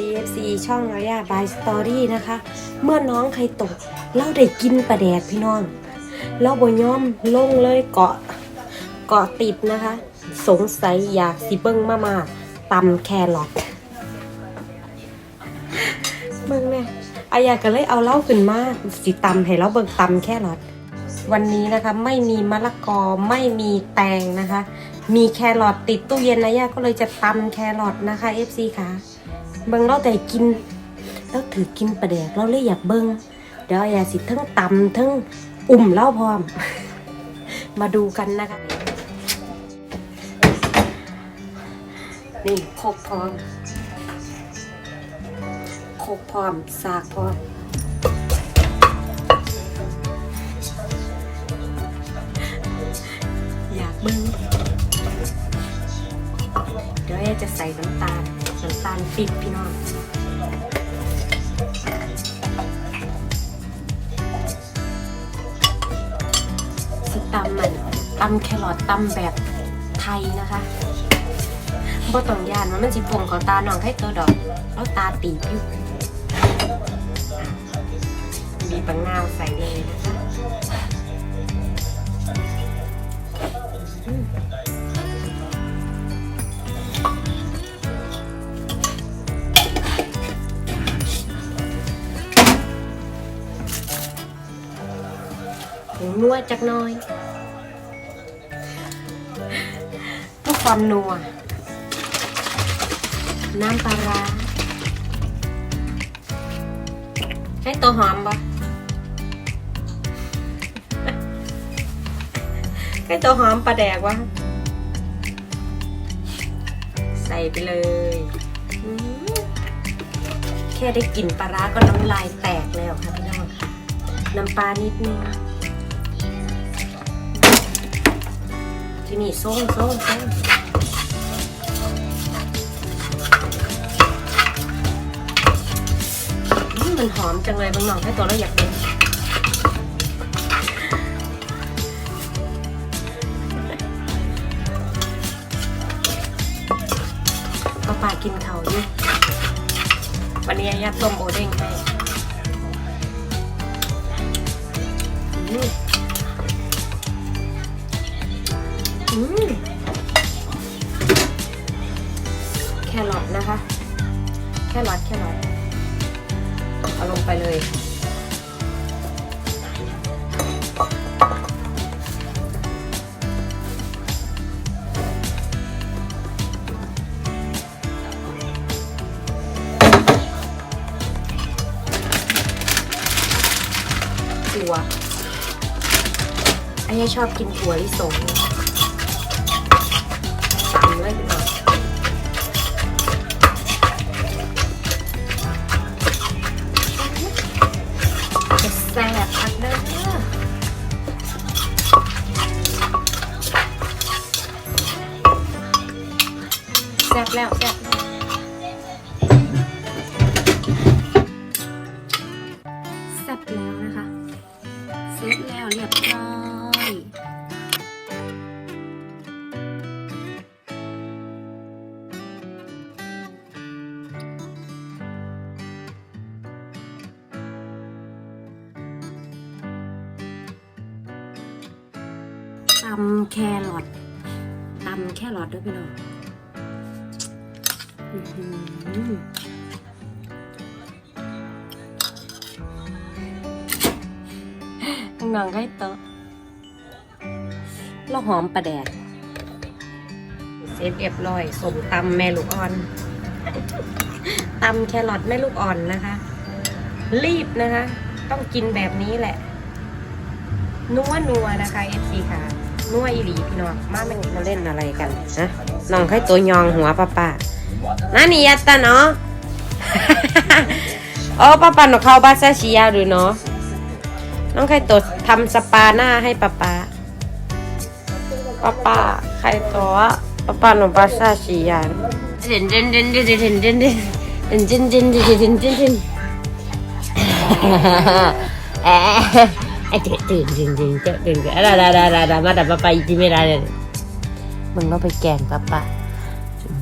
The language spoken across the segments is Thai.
ดี FC ช่องระยะบายสตอรี่นะคะ เมื่อน้องใครตกเราได้กินปลาแดดพี่น้องเราบ่ยอมลงเลยเกาะเกาะติดนะคะ สงสัยอยากสิเบิ้งมามาตำแครอทเบิ้งแม่อายาก็เลยเอาเหล้าขึ้นมาสิตำให้เราเบิ่งตำแครอทวันนี้นะคะไม่มีมะละกอไม่มีแตงนะคะ มีแครอทติดตู้เย็นนะย่าก็เลยจะตำแครอทนะคะ FC ค่ะ เบิ่งเราแต่กินแล้วถือกินประแดกเราเลยอยากเบิ่งเดี๋ยวอย่าสิทั้งตำทั้งอุ่มเล่าพร้อม มาดูกันนะคะนี่โคกพร้อมโคกพร้อมสากพร้อมอยากเบิ่งเดี๋ยวจะใส่น้ำตาล น้ำตาลปิดพี่น้องสิตำมันตำแครอทตำแบบไทยนะคะบ่ต้องยานว่ามันสิพวงเขาตาน้องให้ตัวดอกแล้วตาตีบอยู่มีปังนาวใส่เลยนะคะ นัวจักหน้อยเพื่อความนัว น้ำปลาร้าให้ตัวหอมปะให้ตัวหอมปลาแดกวะใส่ไปเลยแค่ได้กลิ่นปลาร้าก็น้ำลายแตกแล้วค่ะพี่น้องค่ะ น้ำปลานิดนึง ที่นี่ส้มส้มส้มมันหอมจังเลยบางหน่องให้ตัวเราอยากเป็นป้าป่ากินเขาอยู่วันนี้ยัดต้มโอเด้งให้ แครอทนะคะ แครอทแครอทเอาลงไปเลยถั่วไอ้ยชอบกินถั่วลิสง ซ่บแล้วแซ่บแซ่บแล้วนะคะเสร็จแล้วเรียบร้อยตำแครอทตำแครอทด้วยพี่น้อง น้องๆให้โต๊ะแล้วหอมประแดกเสร็จเรียบร้อยสมตำแม่ลูกอ่อนตำแครอทแม่ลูกอ่อนนะคะ รีบนะคะ ต้องกินแบบนี้แหละ นัวนัวนะคะเอฟซีค่ะ นัวอีหลีพี่น้องมาแมันมาเล่นอะไรกันนะน้องให้ตัวยองหัวป้าป้า นานี่ยัตตาเนาะโอ้ป้าป้าหนูเข้าบาซาชิยาหรือเนาะน้องใครตัวทำสปาหน้าให้ป้าป้าป้าป้าใครตัวป้าป้าหนูบาซาชิยาเด่นเด่นเด่นเด่นเด่นเด่นเด่นเด่นเด่นเด่นเด่นเด่นเด่นเด่นเอ๊ะ Eh, ตื่นตื่นตื่นตื่นตื่นตื่นอะไรอะไรอะไรมาดับปะไปจีไม่ได้เลยมึงต้องไปแกงปะป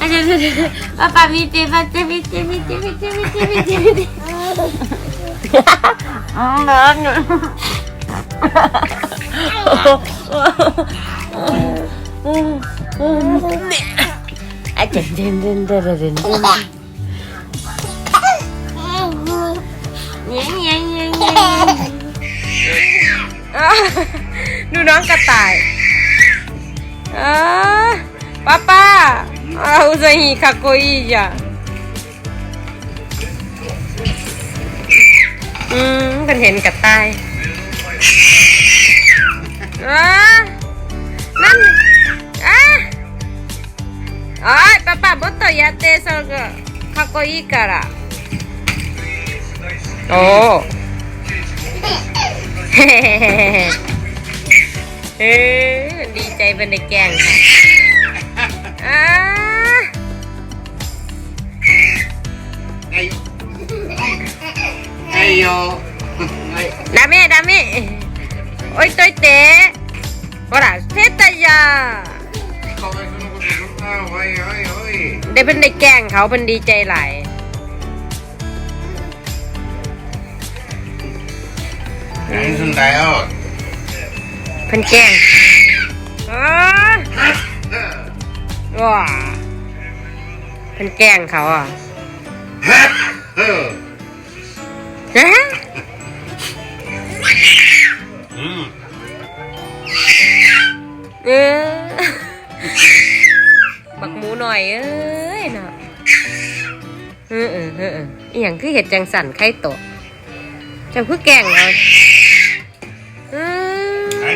อาจารย์ป้าป้ามีเจ็บป้าเจ็บมีเจ็บมีเจ็บมีเจ็บมีเจ็บมีเจ็บมีเจ็บอืมเดินอยู่อาจารย์เดินเดินเดินเดินเงี้ยเงี้ยเงี้ยเงี้ยดูน้องกระต่ายอ่า パパあウザヒンかっこいいじゃんอืมกันเห็นกับตายนั่นอะอ๋อป้าป้าบตยาเตซอกคาโกอีからโอ้เฮ้ดีใจเป็นในแกงค่ะ อ่าไอไอโยไอดาเม่มโอ๊ยตัวเตะโอ้ล่ะเซตายาไปสนได้เพิ่นได้แกงเขาเป็นดีใจไหลายนี่สุดแล้วเพิ่นแกงอ้า ว้าเพิ่นแกล้งเขาอะฮะうん。เออบักหมูหน่อยเอ้ยเนาะเออเออเออเอออหย่างคือเห็ดจังสันไข่โตะเจังคือแกล้งเราเออ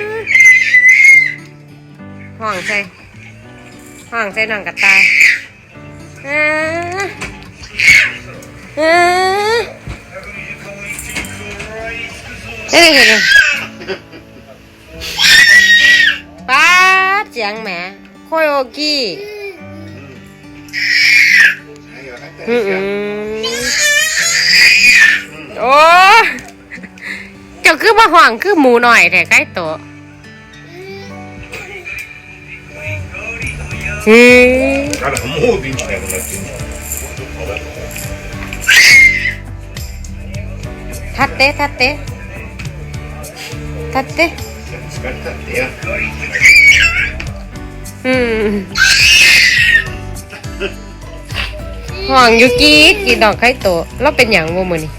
ห้องใส่ ห้องใส่น้องกระต่ายเฮ้ยเฮ้ยป้าดเสียงแม่คอยโยกี้อืมโอ้เจ้าคือมาห่วงคือหมูหน่อยแต่ใกล้โต 음. 나는 안 먹어도 되지 내가 지금立って立って立って疲れたんだようんห่วงอยู่กี้กี่ดอกไข่โตเราเป็นอย่างวมือนี่